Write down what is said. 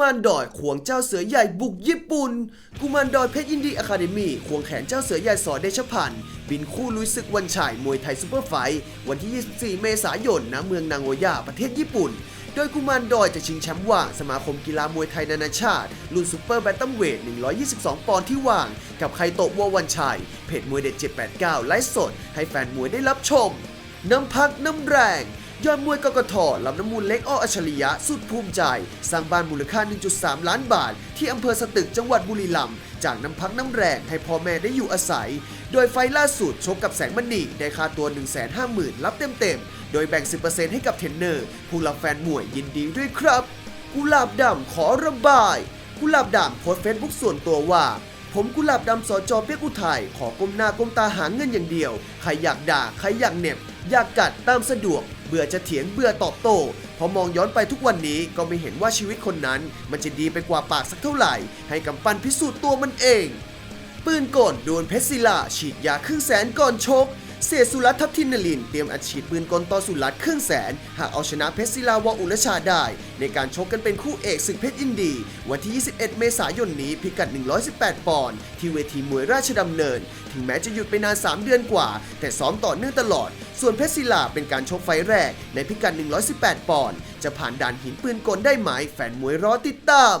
มารดอยควงเจ้าเสือใหญ่บุกญี่ปุ่น กุมารดอยเพชรยินดีอะคาเดมี่ควงแขนเจ้าเสือใหญ่สอเดชพันธ์บินคู่ลุยศึกวันฉายมวยไทยซูเปอร์ไฟท์วันที่ 24 เมษายนณเมืองนางโอยาประเทศญี่ปุ่น โดยกุมารดอยจะชิงแชมป์ว่างสมาคมกีฬามวยไทยนานาชาติ รุ่นซูเปอร์แบนตัมเวท 122 ปอนด์ที่ว่าง กับไคโตะวัววันชัยเพจมวยเด็ด789 ไลฟ์สด ให้แฟนมวยได้รับชม น้ำพักน้ำแรง ยอดมวยกกทลำน้ำมูลเล็กอ้ออัจฉริยะสุดภูมิใจ สร้างบ้านมูลค่า 1.3 ล้านบาท ที่อำเภอสตึกจังหวัดบุรีรัมย์จากน้ำพักน้ำแรงให้พ่อแม่ได้อยู่อาศัย โดยไฟล่าสุดชกกับแสงมณีได้ค่าตัว 150,000 รับเต็มๆ โดยแบ่ง 10%ให้กับเทรนเนอร์ผู้รับแฟนมวยยินดีด้วยครับ กุหลาบดำขอระบาย กุหลาบดำโพสเฟซบุ๊กส่วนตัวว่าผมกุหลาบดำสจเปียกอุทัยขอก้มหน้าก้มตาหาเงินอย่างเดียว ใครอยากด่า ใครอยากเน็บ อยากกัดตามสะดวก เบื่อจะเถียงเบื่อตอบโต้พอมองย้อนไปทุกวันนี้ก็ไม่เห็นว่าชีวิตคนนั้น มันจะดีไปกว่าปากสักเท่าไหร่ ให้กำปั้นพิสูจน์ตัวมันเอง ปืนกลโดนเพชรศิลาฉีดยาครึ่งแสนก่อนชก เสียสุรัตน์ทัพทินนลิน เตรียมอัดฉีดปืนกลต่อสุรัตน์ครึ่องแสน หากเอาชนะเพชรศิลาวออุรชาได้ ในการชกกันเป็นคู่เอกศึกเพชรยินดี วันที่ 21 เมษายนนี้พิกัด 118 ปอนด์ที่เวทีมวยราชดำเนิน ถึงแม้จะหยุดไปนาน 3 เดือนกว่า แต่ซ้อมต่อเนื่องตลอด ส่วนเพชรศิลาเป็นการชกไฟแรก ในพิกัด 118 ปอนด์จะผ่านด่านหินปืนกลได้ไหมแฟนมวยรอติดตาม